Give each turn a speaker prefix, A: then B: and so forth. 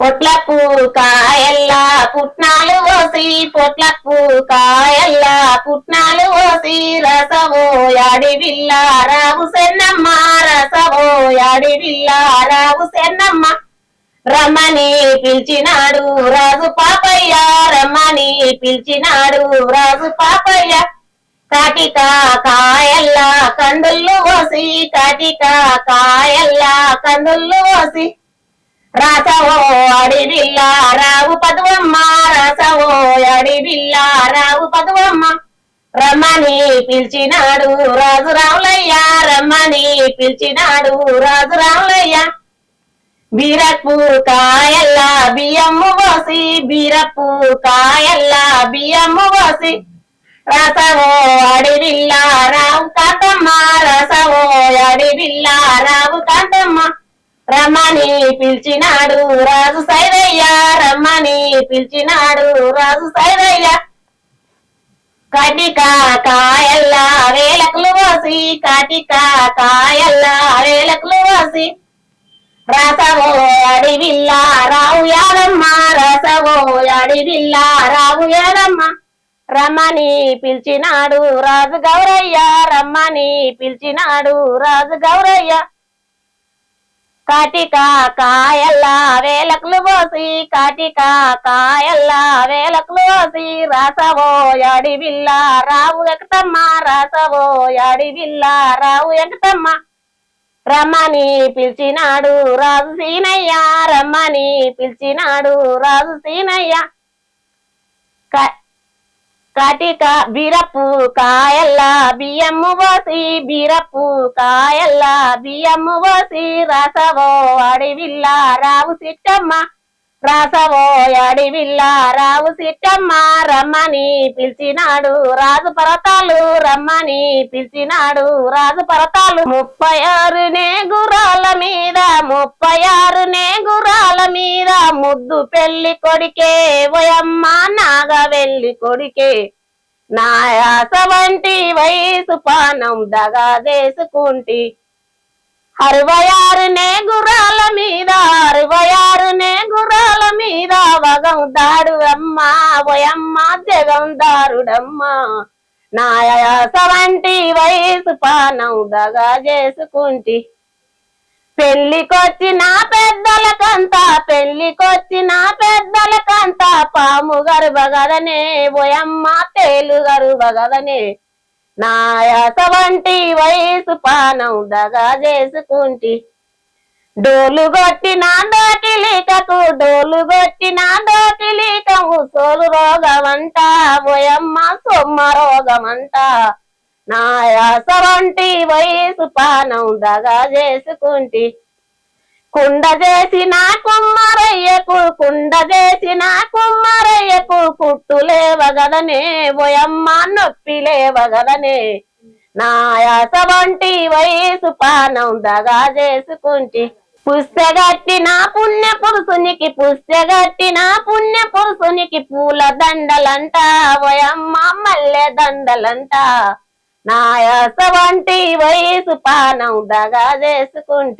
A: పొట్లకు కాయల్లా పుట్నాలు పోసి పొట్లకు కాయల్లా పుట్నాలు పోసి రసవో యాడి విల్ల రావు సెన్నమ్మ రసవో యాడి విల్ల రావు సెన్నమ్మ. రమ్మని పిలిచినాడు రాజు పాపయ్య రమ్మని పిలిచినాడు రాజు పాపయ్య. కాటిక కాయల్లా కందుళ్ళు పోసి కాటిక కాయల్లా కందుళ్ళు పోసి రాసవో అడివిల్ల రావు పదువమ్మ రాసవో అడివిల్ల రావు పదువమ్మ. రమ్మని పిలిచినాడు రాజు రావులయ్య రమ్మని పిలిచినాడు రాజు రావులయ్య బీరపు కాయల్ల బియ్యము పోసి బీరపు కాయల్ల బియ్యము పోసి. రసవో అడివిల్ల రావు కాంతమ్మ రసవో అడివిల్ల రావు కాంతమ్మ రమ్మని పిలిచినాడు రాజు సైరయ్య రమ్మని పిలిచినాడు రాజు సైరయ్య కాటిక కాయల్లా వేలకులు పోసి కాటిక కాయల్లా వేలకులు పోసి రసవో అడివిల్ల రావు యాదమ్మ రసవో అడివిల్ల రావు యాదమ్మ. రమ్మని పిలిచినాడు రాజు గౌరయ్య రమ్మని పిలిచినాడు రాజు గౌరయ్య. కాటిక కాయల్లా వేలకులు పోసి కాటిక కాయల్లా వేలకులు పోసి రాసవోయాడి బిల్లా రావు ఎకతమ్మ రాసవోయాడి బిల్లా రావు ఎకతమ్మ రమ్మని పిలిచినాడు రాజు సీనయ్య రమ్మని పిలిచినాడు రాజు సీనయ్య. క- కటిక బీరపు కాయల్లా బియ్యము పోసి బీరపు కాయల్లా బియ్యము పోసి రసవో అడివిల్ల రావు సిట్టమ్మ రాసవో అడివిల్ల రావు సిట్టమ్మ రమ్మని పిలిచినాడు రాజు పర్వతాలు రమ్మని పిలిచినాడు రాజు పర్వతాలు ముప్పై ఆరునే గుర్రాల మీద ముప్పై ఆరు గుర్రాల మీద ముద్దు పెళ్ళి కొడికే ఓయమ్మ నాగ వెళ్ళి కొడికే. నాయాస వంటి వయసు పానం దగా చేసుకుంటి అరవై ఆరు గుర్రాల మీద అరవై ఆరు గుర్రాల మీద వగం దాడు అమ్మ ఓయమ్మ జగం దారుడమ్మా. నాయాస వంటి వయసు పానం దగా చేసుకుంటి పెళ్ళికొచ్చిన పెద్దలకంతా పెళ్ళికొచ్చిన పెద్దలకంతా పాము గర్భగదనే ఓయమ్మ తేలు గర్భగదనే నాయాస వంటి వయసు పానం దగా చేసుకుంటి. డోలు కొట్టిన దోకిలీకకు డోలు కొట్టిన దోకిలీకము సోలు రోగమంట ఓయమ్మ సొమ్మ రోగమంట నాయాస వంటి వయసు పానం దగా చేసుకుంటి. కుండ చేసిన కుమ్మరయ్యకు కుండ చేసిన కుమ్మరయ్యకు కుట్టు లేవగదనే ఓయమ్మ నొప్పి లేవగదనే నాయాస వంటి వయసు పానం దగా చేసుకుంటి పుస్తగట్టిన పుణ్య పురుషునికి పుస్తగట్టిన పుణ్య పురుషునికి పూల దండలంట ఓయమ్మ మల్లె దండలంట. నాయాస వంటి వయసు పానం దగా చేసుకుంటి